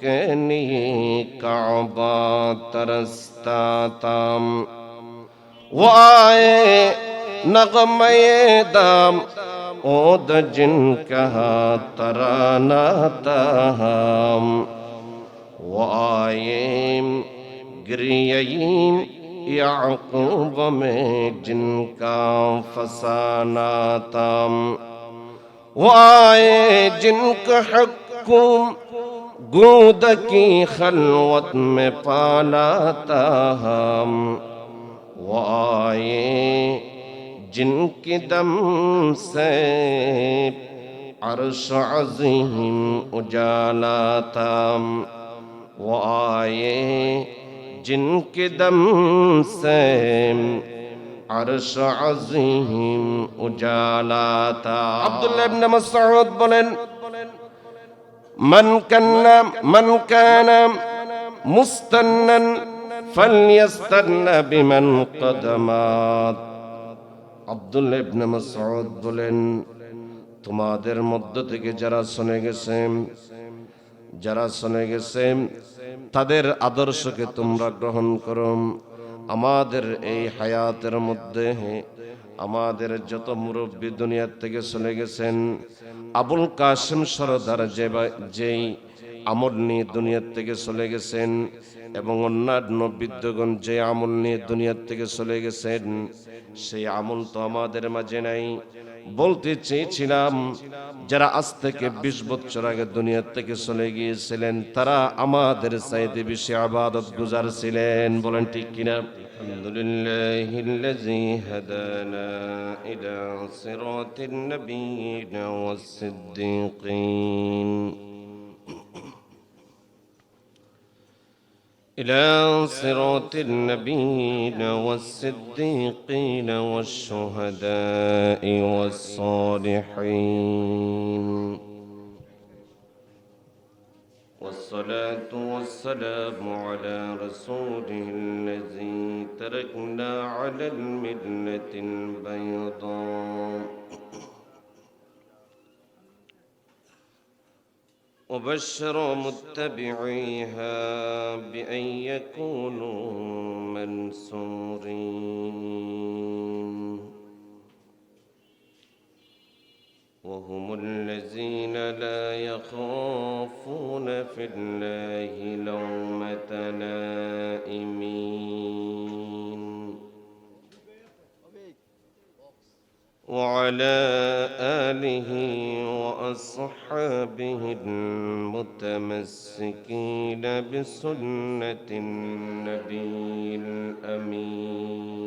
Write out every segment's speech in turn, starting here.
کنی کعبہ ترستا تام۔ وہ نغمے دام۔ اود جن کہا ترانا تہام۔ وہ آئے یعقوب میں جن کا فسانا تام۔ وہ جن کا حکم گود کی خلوت میں پالاتا ہم۔ وہ آئے جن کی دم سے عرش عظیم اجالا تام وہ آئے جن کے دم سے عرش عظیم اجالا تھا عبداللہ ابن مسعود بولن من كان من كان مستنا فليستن بمن قدمات আব্দুল্লাহ ইবনে মাসউদ বলেন তোমাদের মধ্য থেকে যারা শুনে গেছেন যারা শুনে গেছেন তাদের আদর্শকে তোমরা গ্রহণ করো আমাদের এই হায়াতের মধ্যে আমাদের যত মুরব্বী দুনিয়ার থেকে চলে গেছেন, আবুল কাসেম সরদার যে যেই আমল নিয়ে দুনিয়ার থেকে চলে গেছেন এবং অন্যান্য বিদ্যগণ যে আমল নিয়ে দুনিয়ার থেকে চলে গেছেন সেই আমল তো আমাদের মাঝে নাই। বলতে চেয়েছিলাম, যারা আজ থেকে বিশ বছর আগে দুনিয়ার থেকে চলে গিয়েছিলেন, তারা আমাদের চাইতে বেশি আবাদত গুজার ছিলেন। বলেন ঠিক কিনা? আলহামদুলিল্লাহ إلى صراط النبيين والصديقين والشهداء والصالحين. والصلاة والسلام على رسوله الذي تركنا على الملة البيضاء. وبشر متبعيها بأن يكونوا منصورين. وهم الذين لا يخافون في الله لومة لائمين وعلى آله وأصحابه المتمسكين بسنة النبي الأمين.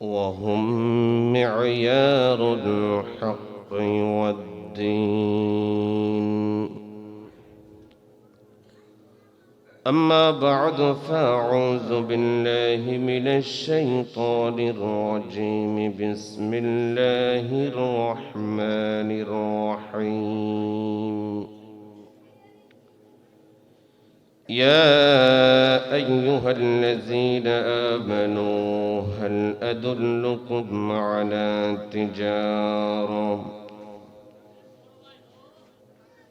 وهم معيار الحق والدين. أما بعد فأعوذ بالله من الشيطان الرجيم. بسم الله الرحمن الرحيم. يا أيها الذين آمنوا هل أدلكم على تجارة؟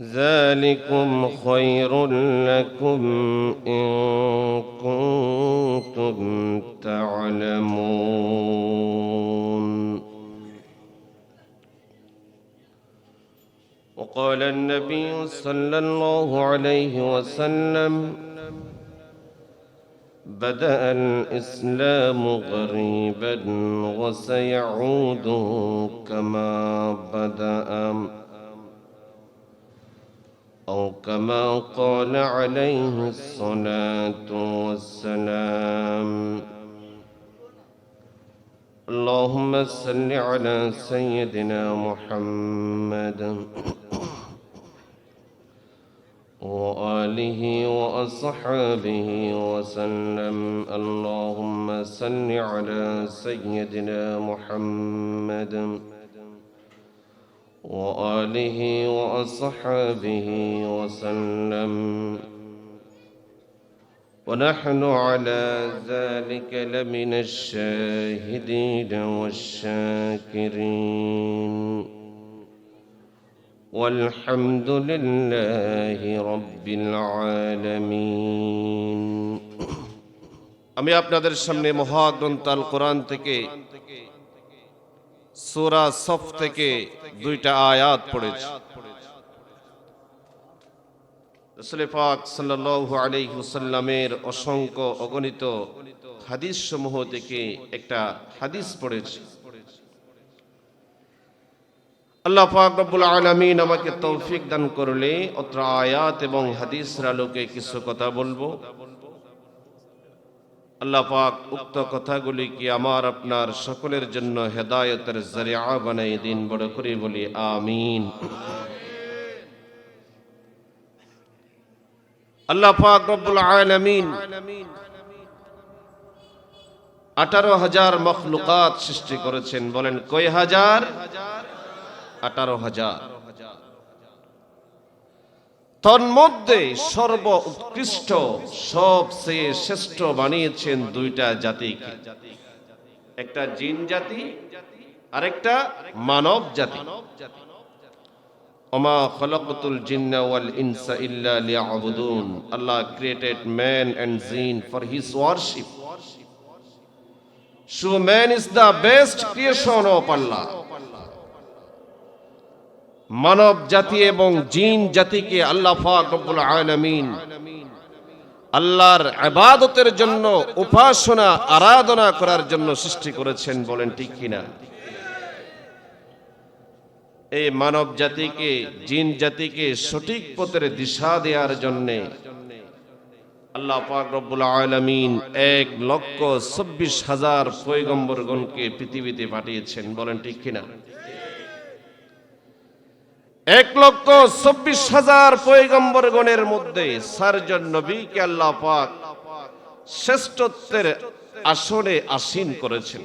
ذلكم خير لكم إن كنتم تعلمون. وقال النبي صلى الله عليه وسلم بدأ الإسلام غريبا وسيعود كما بدأ. أو كما قال عليه الصلاة والسلام. اللهم صل على سيدنا محمد وآله وأصحابه وسلم. اللهم صل على سيدنا محمد وآله وأصحابه وسلم ونحن على ذلك لمن الشاهدين والشاكرين والحمد لله رب العالمين আমি আপনাদের সামনে মহাগ্রন্থ আল কোরআন থেকে সূরা সফ থেকে দুইটা আয়াত পড়েছি। সাল্লাল্লাহু আলাইহি ওয়াসাল্লামের অসংখ্য অগণিত হাদিস সমূহ থেকে একটা হাদিস পড়েছি। আল্লাহ পাক রব্বুল আলামিন আমাকে তৌফিক দান করলে অত্র আয়াত এবং হাদিসের আলোকে কিছু কথা বলব। আল্লাহ পাক উক্ত কথাগুলি কি আমার আপনার সকলের জন্য হেদায়তের জরিয়া বানাই দিন, বড় করে বলি, আমিন। আল্লাহ পাক রব্বুল আলামিন আঠারো হাজার মখলুকাত সৃষ্টি করেছেন। বলেন, কয় হাজার? আঠারো হাজার। তন্মধ্যে সর্ব উৎকৃষ্ট সবচেয়ে শ্রেষ্ঠ বানিয়েছেন দুইটা জাতিকে। একটা জিন জাতি, আরেকটা মানব জাতি। ওমা খলকতুল জিন্না ওয়াল ইনসা ইল্লা লিয়াবুদুন। Allah created man and jinn for his worship So man is the best creation of Allah. মানব জাতি এবং জিন জাতিকে আল্লাহ পাক রব্বুল আলামিন আল্লাহর ইবাদতের জন্য উপাসনা, আরাধনা করার জন্য সৃষ্টি করেছেন বলেন ঠিক কিনা? এই মানব জাতিকে, জিন জাতিকে সঠিক পথের দিশা দেওয়ার জন্যে আল্লাহ পাক রব্বুল আলামিন এক লক্ষ চব্বিশ হাজার পৈগম্বরগণকে পৃথিবীতে পাঠিয়েছেন বলেন ঠিক কিনা? এক লক্ষ চব্বিশ হাজার পৈগম্বরগণের মধ্যে সারজন নবীকে আল্লাহ পাক শ্রেষ্ঠত্বের আসনে আসীন করেছেন।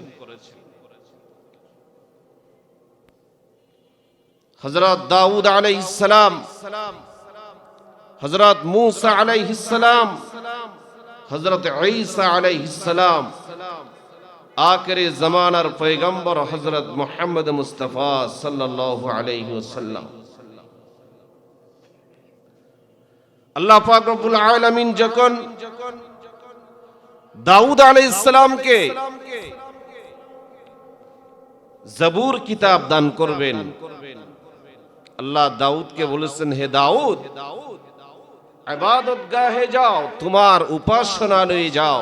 হজরত দাউদ আলাইহিস সালাম হজরত মুসা আলাইহিস সালাম হজরত ঈসা আলাইহিস সালাম, আখেরি জামানার পয়গম্বর হজরত মুহাম্মদ মুস্তাফা সাল্লাল্লাহু আলাইহি ওয়াসাল্লাম। আল্লাহ পাক রব্বুল আলামিন যখন দাউদ আলাইহিস সালামকে জবুর কিতাব দান করবেন, আল্লাহ দাউদকে বলেছেন, হে দাউদ ইবাদত গাহে যাও, তোমার উপাসনালয়ে যাও।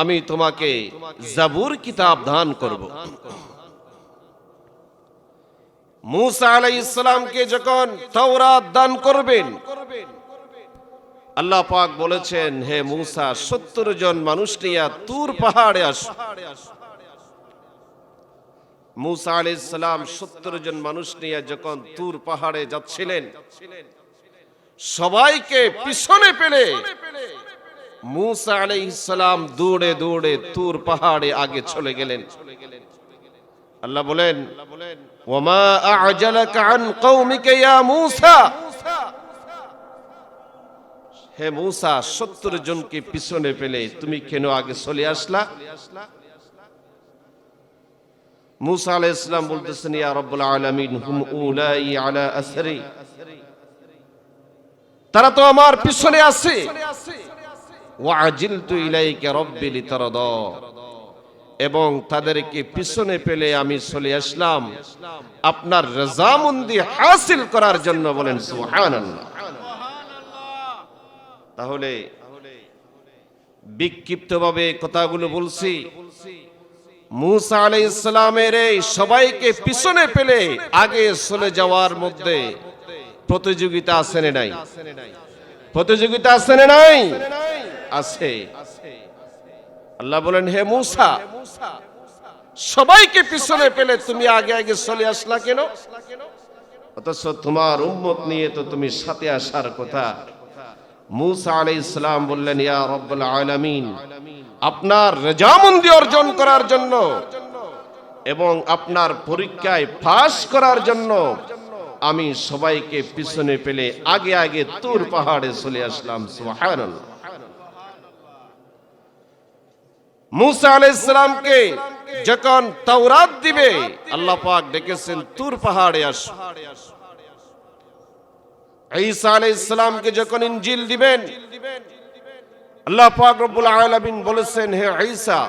আমি তোমাকে জাবুর কিতাব দান করব। মুসা আলাইহিস সালামকে যখন দান করবেন, আল্লাহ পাক বলেছেন, হে মুসা, সত্তর জন মানুষ নিয়ে তুর পাহাড়ে আসো। মুসা আলাইহিস সালাম সত্তর জন মানুষ নিয়ে যখন তুর পাহাড়ে যাচ্ছিলেন, সবাইকে পিছনে পেলে মুসা আলাইহিস সালাম দৌড়ে দৌড়ে তুর পাহাড়ে আগে চলে গেলেন। আল্লাহ বলেন ওমা আ'জালাকা আন কওমিকা ইয়া মুসা? হে মুসা, সত্তর জনকে পিছনে পেলে তুমি কেন আগে চলে আসলা? মুসা আলাইহিস সালাম বলতেছেন, ইয়া রাব্বুল আলামিন, হুম উলাই আলা আসরি। তারা তো আমার পিছনে আছে। ওয়াজিলতু ইলাইকা রাব্বি লিতারদা। এবং তাদেরকে পিছনে পেলে আমি চলে আসলাম। আপনার রাজামন্দি হাসিল করার জন্য বলেন তাহলে বিক্ষিপ্তভাবে কথাগুলো বলছি। মুসা আলাইহিস সালামের এই সবাইকে পিছনে পেলে আগে চলে যাওয়ার মধ্যে প্রতিযোগিতা আছে নাই? প্রতিযোগিতা আছে না নাই? আছে। আল্লাহ বলেন, হে মুসা, সবাইকে পিছনে পেলে তুমি আগে আগে চলে আসলা কেন? অথচ তোমার উম্মত নিয়ে তো তুমি সাথে আসার কথা। আলাই ইসলাম বললেন, ইয়া রব্বুল আলামিন, আপনার রেজামন্দি অর্জন করার জন্য এবং আপনার পরীক্ষায় পাস করার জন্য আমি সবাইকে পিছনে পেলে আগে আগে তুর পাহাড়ে চলে আসলাম। সুবহানাল্লাহ। মুসা আলাইহিসসালামকে যখন তাওরাত দিবে, আল্লাহ পাক ডেকেছেন, তুর পাহাড়ে আস। ঈসা আলাইহিসসালামকে যখন ইনজিল দিবেন, আল্লাহ পাক রব্বুল আলামিন বলেছেন, হে ঈসা,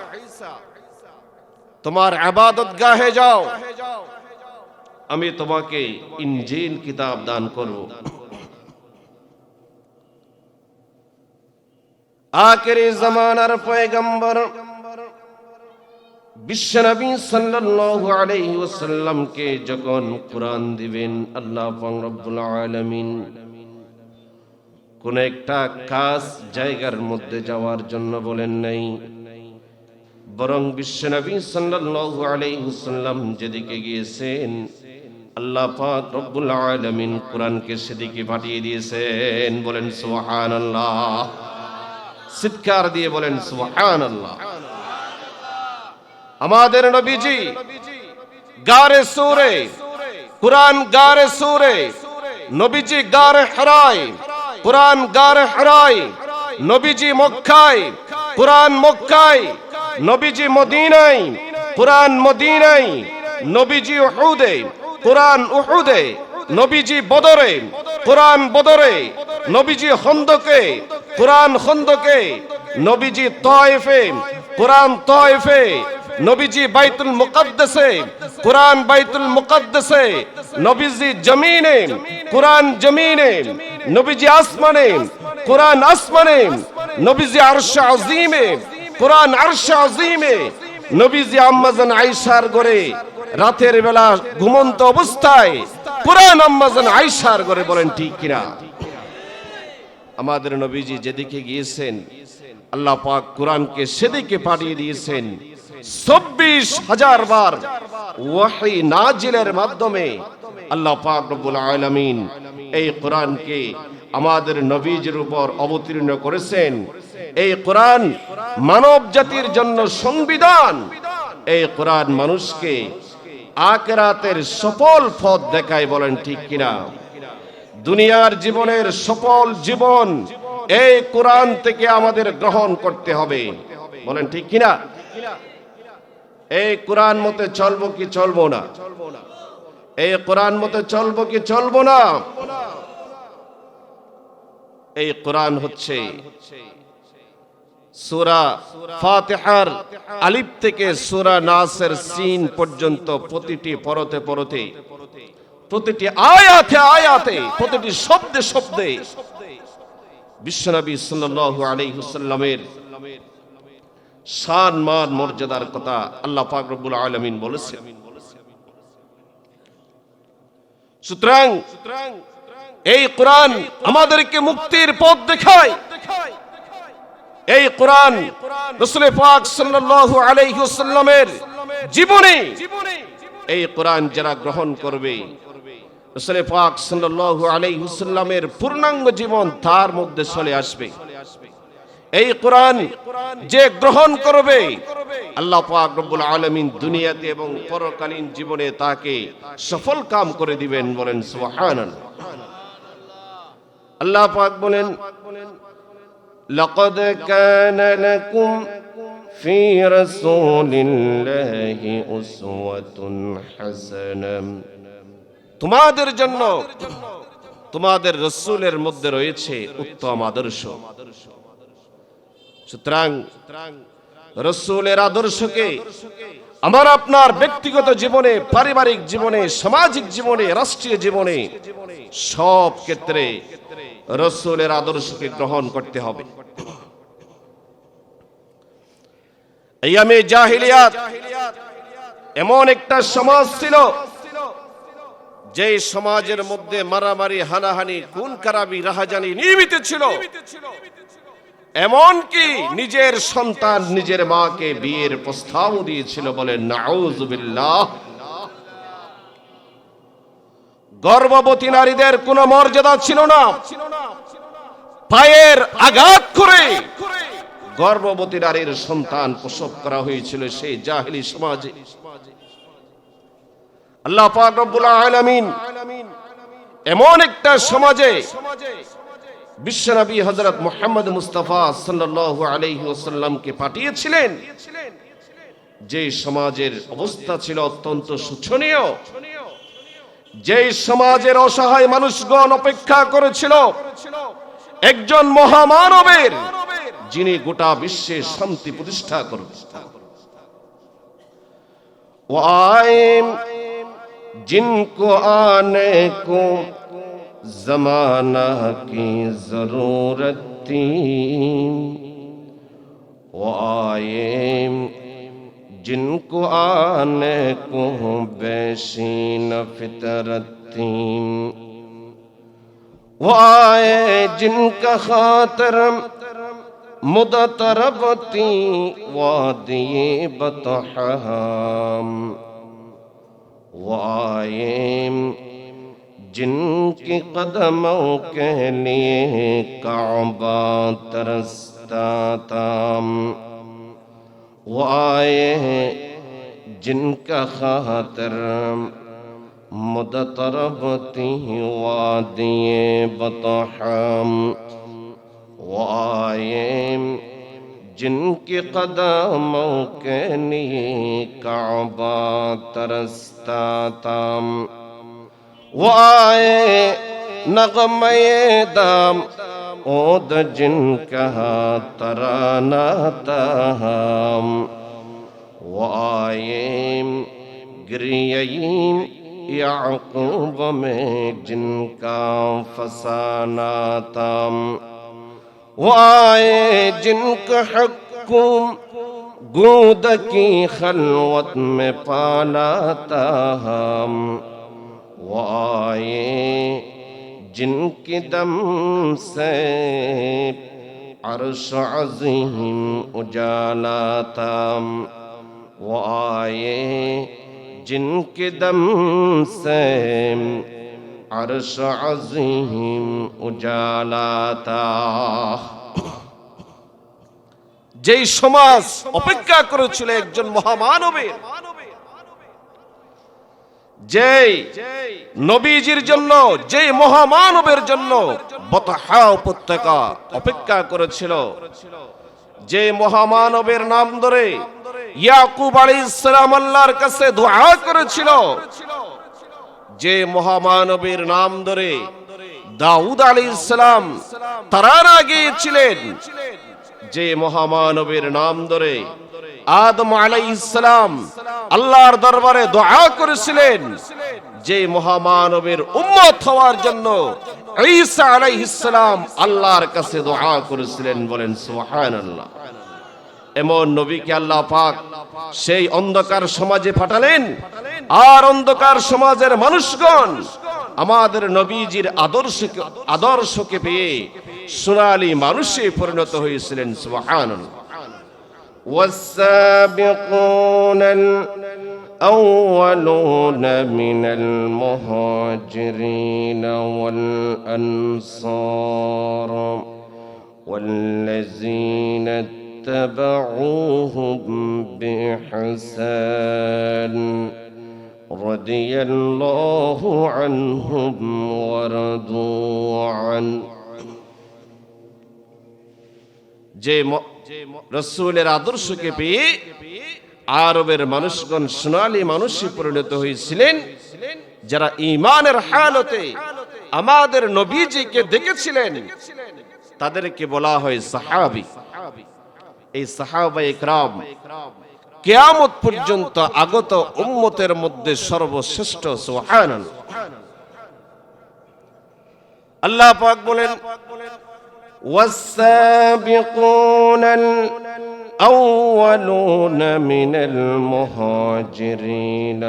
তোমার ইবাদত গাহে যাও। আমি তোমাকে ইনজিল কিতাব দান করব। আখেরি জামানার পয়গম্বর বিশ্বনবী সাল্লাল্লাহু আলাইহি ওয়াসাল্লামকে যখন কুরআন দিবেন, আল্লাহ পাক রব্বুল আলামিন কোন একটা কাজ জায়গার মধ্যে যাওয়ার জন্য বলেন নাই। বরং বিশ্বনবী সাল্লাল্লাহু আলাইহি ওয়াসাল্লাম যেদিকে গিয়েছেন, আল্লাহ পাক রব্বুল আলামিন কোরআনকে সেদিকে পাঠিয়ে দিয়েছেন। বলেন সুবহানাল্লাহ। চিৎকার দিয়ে বলেন সুবহানাল্লাহ। আমাদের নবীজি, গারে সুরে, কোরআন গারে সুরে, নবীজি গারে হরাই, কোরআন গারে হরাই, নবীজি মক্কায়, কোরআন মক্কায়, নবীজি মদিনায়, কোরআন মদিনায়, নবীজি উহুদে, কোরআন উহুদে, নবীজি বদরে, কোরআন বদরে, নবীজি খন্দকে, কোরআন খন্দকে, নবীজি তয়েফে, কোরআন তয়েফে নবীজি বাইতুল মুকদ্দাসে, কোরআন বাইতুল মুকদ্দাসে, নবীজি জমিনে, কোরআন জমিনে, নবীজি আসমানে, কোরআন আসমানে, নবীজি আরশ আজিমে, কোরআন আরশ আজিমে, নবীজি আম্মাজান আয়েশার ঘরে রাতের বেলা ঘুমন্ত অবস্থায় কোরআন আম্মাজান আয়েশার ঘরে বলেন, ঠিক কিনা? আমাদের নবীজি যেদিকে গিয়েছেন, আল্লাহ পাক কোরআনকে সেদিকে পাঠিয়ে দিয়েছেন। চব্বিশ হাজার বার ওয়াহি নাজিলের মাধ্যমে আল্লাহ পাক রব্বুল আলামিন এই কোরআনকে আমাদের নবীজির উপর অবতীর্ণ করেছেন। এই কোরআন মানব জাতির জন্য সংবিধান। এই কোরআন মানুষকে আকেরাতের সফল পথ দেখায় বলেন ঠিক কিনা? দুনিয়ার জীবনের সফল জীবন এই কোরআন থেকে আমাদের গ্রহণ করতে হবে। বলেন ঠিক কিনা? এই কোরআন মতে চলবো কি চলবো না? এই কোরআন মতে চলবো কি চলবো না? এই কোরআন হচ্ছে সুরা ফাতিহার থেকে সুরা নাসের সিন পর্যন্ত প্রতিটি পরতে পরতে, প্রতিটি আয়াতে আয়াতে, প্রতিটি শব্দে শব্দে বিশ্বনবী সাল্লাল্লাহু আলাইহি ওয়াসাল্লামের শান মান, মর্যাদার কথা আল্লাহ পাক রব্বুল আলামিন বলেছেন। সুতরাং এই কোরআন আমাদেরকে মুক্তির পথ দেখায়। এই কোরআন রসুল পাক সাল্লাল্লাহু আলাইহি ওয়াসাল্লামের জীবনে এই কোরআন যারা গ্রহণ করবে রসুল পাক সাল্লাল্লাহু আলাইহি পূর্ণাঙ্গ জীবন তার মধ্যে চলে আসবে। এই কোরআন যে গ্রহণ করবে আল্লাহ পাক রব্বুল আলামিন দুনিয়াতে এবং পরকালীন জীবনে তাকে সফল কাম করে দিবেন বলেন সুবহানাল্লাহ আল্লাহ পাক বলেন لقد كان لكم في رسول الله أسوة حسنة তোমাদের জন্য তোমাদের রসুলের মধ্যে রয়েছে উত্তম আদর্শ সুতরাং রসুলের আদর্শকে আমার আপনার ব্যক্তিগত জীবনে, পারিবারিক জীবনে, সামাজিক জীবনে, রাষ্ট্রীয় জীবনে সব ক্ষেত্রে রসুলের আদর্শকে গ্রহণ করতে হবে। আমি জাহিলিয়াত এমন একটা সমাজ ছিল যে সমাজের মধ্যে মারামারি, হানাহানি খুন কারাবি রাহাজানি নিয়মিত ছিল। এমনকি নিজের সন্তান নিজের মাকে বিয়ের প্রস্তাব দিয়েছিল বলে, নাউজুবিল্লাহ। গর্ভবতী নারীদের কোনো মর্যাদা ছিল না। পায়ের আঘাত করে গর্ভবতী নারীর সন্তান প্রসব করা হয়েছিল সেই জাহিলি সমাজে। আল্লাহ পাক রব্বুল আলামিন এমন একটা সমাজে বিশ্বনবী হযরত মোহাম্মদ মুস্তাফা সাল্লাল্লাহু আলাইহি ওয়াসাল্লামকে পাঠিয়েছিলেন। যে সমাজের অবস্থা ছিল অত্যন্ত শোচনীয়, যে সমাজের অসহায় মানুষগণ অপেক্ষা করেছিল, একজন মহামানবের যিনি গোটা বিশ্বে শান্তি প্রতিষ্ঠা করবেন زمانہ کی ضرورت تھی۔ وہ آئے جن کو آنے کو بیشین فطرت تھی۔ وہ آئے جن کا خاطر مدترب تھی۔ وادی بتحام وہ آئے جن کی قدموں کے لیے کعبہ ترستا تام وہ آئے ہیں جن کا خاطر مدتربتی وادی بطحم وہ آئے جن کی قدموں کے لیے کعبہ ترستا تھا۔ وہ آئے نغمے دام، اود جن کہا ترانہ تہام وہ آئے یا یعقوب میں جن کا فسانہ تام۔ وہ آئے جن کا حکم گود کی خلوت میں پالا تاہم۔ वो आए जिनके दम से अरश अजीम उजाला था वो आए जिनके दम से अरश अजीम उजाला था যেই সমাজ অপেক্ষা করেছিল একজন মহামানবের যেই নবীজির জন্য, যেই মহামানবের জন্য বতহা উপত্যকা অপেক্ষা করেছিল যে মহামানবের নাম ধরে ইয়াকুব আলাইহিস সালাম আল্লাহর কাছে দোয়া করেছিল, যে মহামানবের নাম ধরে দাউদ আলাইহিস সালাম তারানা গিয়েছিলেন, যে মহামানবের নাম ধরে আদম আলাইহিসসালাম আল্লাহর দরবারে দোয়া করেছিলেন যে মহামানবের উম্মত হওয়ার জন্য ঈসা আলাইহিসসালাম আল্লাহর কাছে দোয়া করেছিলেন। বলেন, সুবহানাল্লাহ। এমন নবীকে আল্লাহ পাক সেই অন্ধকার সমাজে পাঠালেন। আর অন্ধকার সমাজের মানুষগণ আমাদের নবীজির আদর্শকে আদর্শকে পেয়ে সোনালী মানুষে পরিণত হয়েছিলেন, সুবহানাল্লাহ। والسابقون الأولون من المهاجرين والأنصار والذين اتبعوهم بإحسان رضي الله عنهم ورضوا عنه. যে রসুলের আদর্শকে পেয়ে আরবের মানুষগণ, সোনালী মানুষে পরিণত হয়েছিলেন। যারা ইমানের হালতে আমাদের নবীজিকে দেখেছিলেন, তাদেরকে বলা হয় সাহাবি। এই সাহাবা ইকরাম কেয়ামত পর্যন্ত আগত উম্মতের মধ্যে সর্বশ্রেষ্ঠ, সুবহানাল্লাহ। আল্লাহ পাক বলেন والسابقون الأولون من المهاجرين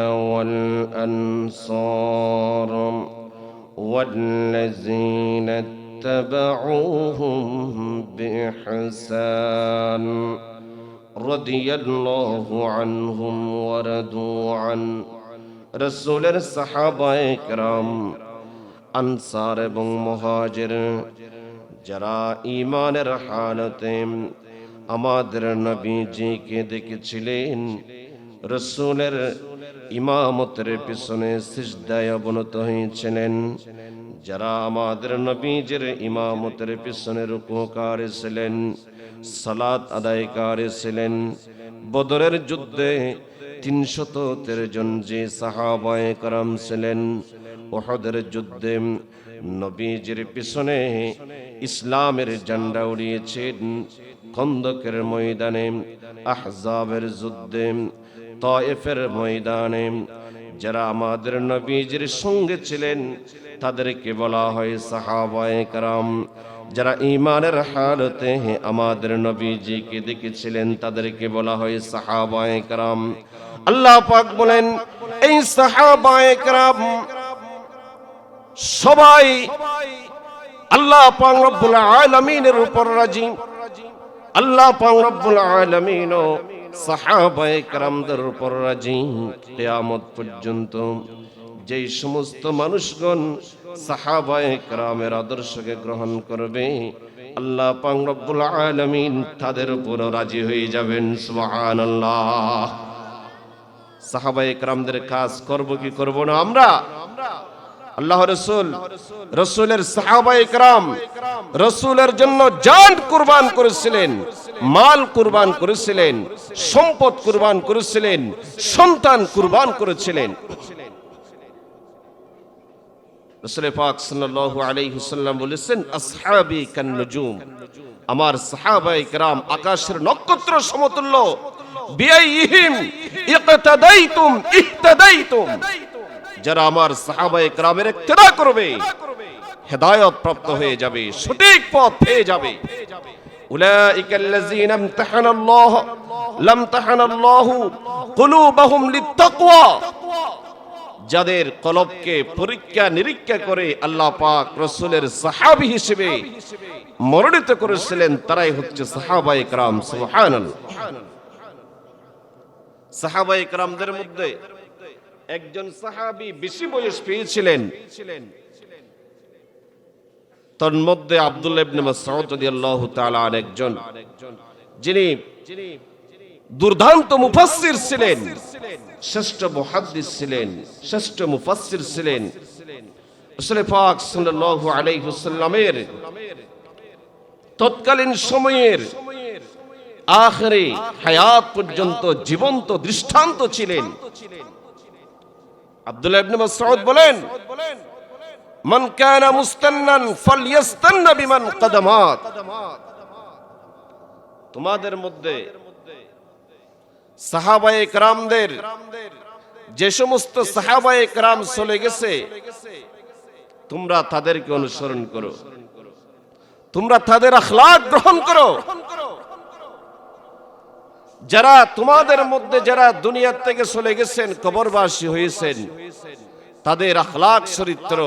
والأنصار والذين اتبعوهم بإحسان رضي الله عنهم ورضوا عن রসুলের সাহাবায়ে کرام আনসার এবং মহাজের যারা ইমানের হালতে আমাদের নবীজিকে দেখেছিলেন, রসুলের ইমামতের পিছনে সিজদায় অবনত হয়েছিলেন। যারা আমাদের নবীজের ইমামতের পিছনে রুকুকার ছিলেন সালাত আদায়কার ছিলেন বদরের যুদ্ধে তিনশত তেরো জন যে সাহাবায় কারাম ছিলেন, ওহদের যুদ্ধে নবীজির পিছনে ইসলামের ঝান্ডা উড়িয়েছেন, খন্দকের ময়দানে, আহজাবের যুদ্ধে, তয়েফের ময়দানে। যারা আমাদের নবীজির সঙ্গে ছিলেন, তাদেরকে বলা হয় সাহাবায়ে কারাম। যারা ইমানের হালতে আমাদের নবীজিকে দেখেছিলেন, তাদেরকে বলা হয় সাহাবায়ে কারাম। আল্লাহ পাক বলেন, এই সাহাবায়ে কারাম সবাই আল্লাহ পাংরব্বুল আলমিনের উপর রাজি। আল্লাহ পাংরব্বুল আলমিন সাহাবায়ে উপর রাজি। কেয়ামত পর্যন্ত যেই সমস্ত মানুষগণ সাহাবায়ে কারামের আদর্শকে গ্রহণ করবে, আল্লাহ পাংরব্বুল আলমিন তাদের উপর রাজি হয়ে যাবেন সুহান আল্লাহ সাহাবায়ে কাজ করব কি করব না আমরা? আল্লাহ রসুল, রসুলের সাহাবাই ইকরাম রসুলের জন্য জান কুরবান করেছিলেন, মাল কুরবান করেছিলেন, সম্পদ কুরবান করেছিলেন, সন্তান কুরবান করেছিলেন। আমার আকাশের নক্ষত্র সমতুল্য। যারা আমার সাহাবায়ে کرامের ইক্তেদা করবে, হেদায়ত প্রাপ্ত হয়ে যাবে, সঠিক পথ পেয়ে যাবে। أولئك الذين امتحن الله لم تحن الله قلوبهم للتقوى যাদের কলবকে পরীক্ষা নিরীক্ষা করে আল্লাহ পাক রসুলের সাহাবি হিসেবে মনোনীত করেছিলেন, তারাই হচ্ছে সাহাবাই کرام সুবহানাল্লাহ। সাহাবাই کرامদের মধ্যে একজন সাহাবি বেশি বয়স পেয়েছিলেন। তন্মধ্যে আব্দুল্লাহ ইবনে মাসউদ রাদিয়াল্লাহু তাআলা একজন। যিনি দুর্দান্ত মুফাসসির ছিলেন, শ্রেষ্ঠ মুহাদ্দিস ছিলেন, শ্রেষ্ঠ মুফাসসির ছিলেন। রাসূল পাক সাল্লাল্লাহু আলাইহি ওয়াসাল্লামের তৎকালীন সময়ের আখেরে হায়াত পর্যন্ত জীবন্ত দৃষ্টান্ত ছিলেন। আব্দুল্লাহ ইবনে মাসউদ বলেন, মান কানা মুস্তান্নান ফালইস্তান্না বিমান তোমাদের মধ্যে সাহাবায়ে کرامদের যে সমস্ত সাহাবায়ে کرام চলে গেছে, তোমরা তাদেরকে অনুসরণ করো। তোমরা তাদের আখলাক গ্রহণ করো। যারা তোমাদের মধ্যে যারা দুনিয়ার থেকে চলে গেছেন, কবরবাসী হয়েছেন, তাদের আখলাক চরিত্র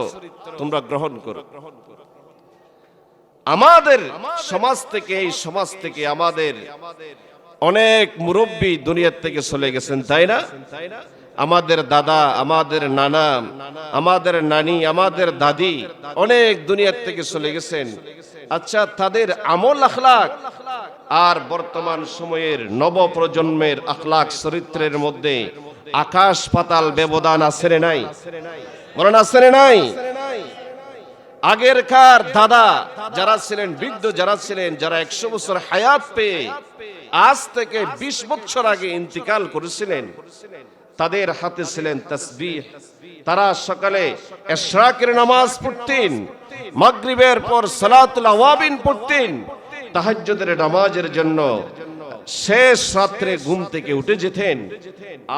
তোমরা গ্রহণ করো। আমাদের সমাজ থেকে, এই সমাজ থেকে আমাদের অনেক মুরব্বী দুনিয়ার থেকে চলে গেছেন, তাই না? আমাদের দাদা, আমাদের নানা, আমাদের নানি, আমাদের দাদি অনেক দুনিয়ার থেকে চলে গেছেন। আচ্ছা তাদের আমল আখলাক আর বর্তমান সময়ের নব প্রজন্মের আখলাক চরিত্রের মধ্যে আকাশ পাতাল ব্যবধান আছে রে নাই? বলেন, আছে রে নাই? আগের কার দাদা যারা ছিলেন, বৃদ্ধ যারা ছিলেন, যারা একশো বছর হায়াত পেয়ে আজ থেকে ২০ বছর আগে ইন্তিকাল করেছিলেন, তাদের হাতে ছিলেন তসবিহ। তারা সকালে এশরাকের নামাজ পড়তেন, মাগরিবের পর সালাতুল আওয়াবিন পড়তেন তাহাজ্জুদের নামাজের জন্য শেষ রাত্রে ঘুম থেকে উঠে যেতেন।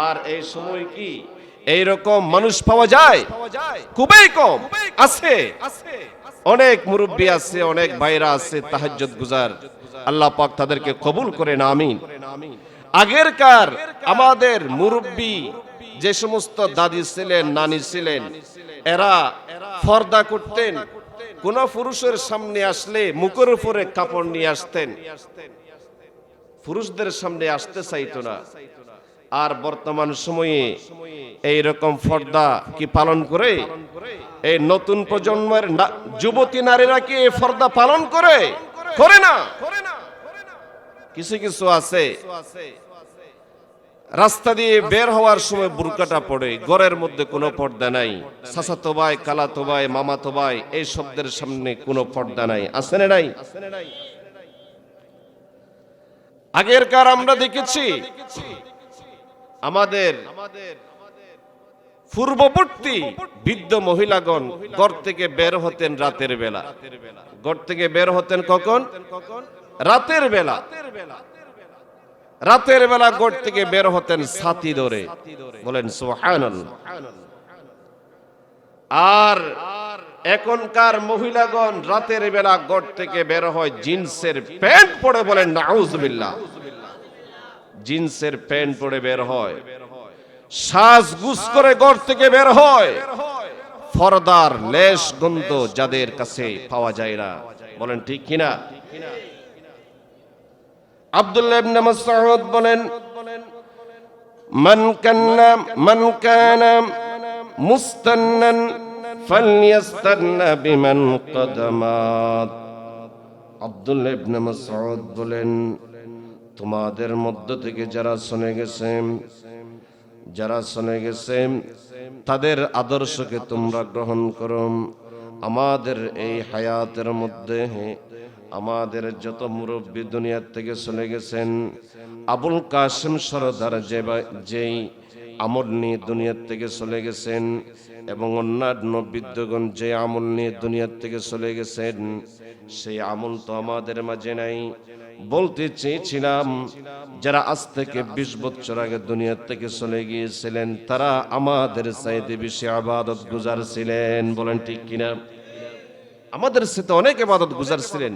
আর এই সময় কি এই রকম মানুষ পাওয়া যায়? খুবই কম। আছে। অনেক মুরব্বী আছে, অনেক ভাইরা আছে, তাহাজ্জুদ গুজার। আল্লাহ পাক তাদেরকে কবুল করেন, আমিন। আগেরকার আমাদের মুরব্বী যে সমস্ত দাদি ছিলেন, নানি ছিলেন, এরা ফর্দা করতেন কোন পুরুষের সামনে আসলে মুখের উপরে কাপড় নিয়ে আসতেন। পুরুষদের সামনে আসতে চাইতো না। আর বর্তমান সময়ে এই রকম পর্দা কি পালন করে? এই নতুন প্রজন্মের যুবতী নারীরা কি পর্দা পালন করে? করে না। কিছু কিছু আছে। রাস্তা দিয়ে বের হওয়ার সময় বুরকাটা পড়ে, ঘরের মধ্যে কোনো পর্দা নাই। সাসাতো ভাই কালাতো ভাই মামাতো ভাই, এই শব্দের সামনে কোনো পর্দা নাই। না নাই? আগেরকার আমরা দেখেছি, আমাদের পূর্ববর্তী বৃদ্ধ মহিলাগণ ঘর থেকে বের হতেন রাতের বেলা। ঘর থেকে বের হতেন কখন? রাতের বেলা। রাতের বেলা গোট থেকে বের হতেন ছাতি ধরে। বলেন, সুবহানাল্লাহ। আর এখনকার মহিলাগণ রাতের বেলা ঘর থেকে বের হয়, জিন্সের প্যান্ট পরে বলেন, নাউজুবিল্লাহ। জিন্সের প্যান্ট পরে বের হয় গুস করে ঘর থেকে বের হয়। ফরদার লেশ গন্ধ যাদের কাছে পাওয়া যায় না। বলেন, ঠিক কিনা? আব্দুল্লাহ বলেন বলেন, তোমাদের মধ্য থেকে যারা শুনে গেছেন যারা শুনে গেছে, তাদের আদর্শকে তোমরা গ্রহণ করো। আমাদের এই হায়াতের মধ্যে আমাদের যত মুরব্বী দুনিয়ার থেকে চলে গেছেন, আবুল কাসেম সরদার যে যেই আমল নিয়ে দুনিয়ার থেকে চলে গেছেন এবং অন্যান্য বিদ্যগণ যে আমল নিয়ে দুনিয়ার থেকে চলে গেছেন, সেই আমল তো আমাদের মাঝে নাই। বলতে চেয়েছিলাম, যারা আজ থেকে বিশ বছর আগে দুনিয়ার থেকে চলে গিয়েছিলেন, তারা আমাদের চাইতে বেশি আবাদত গুজার ছিলেন। বলেন ঠিক কিনা? আমাদের সাথে অনেক আবাদত গুজার ছিলেন।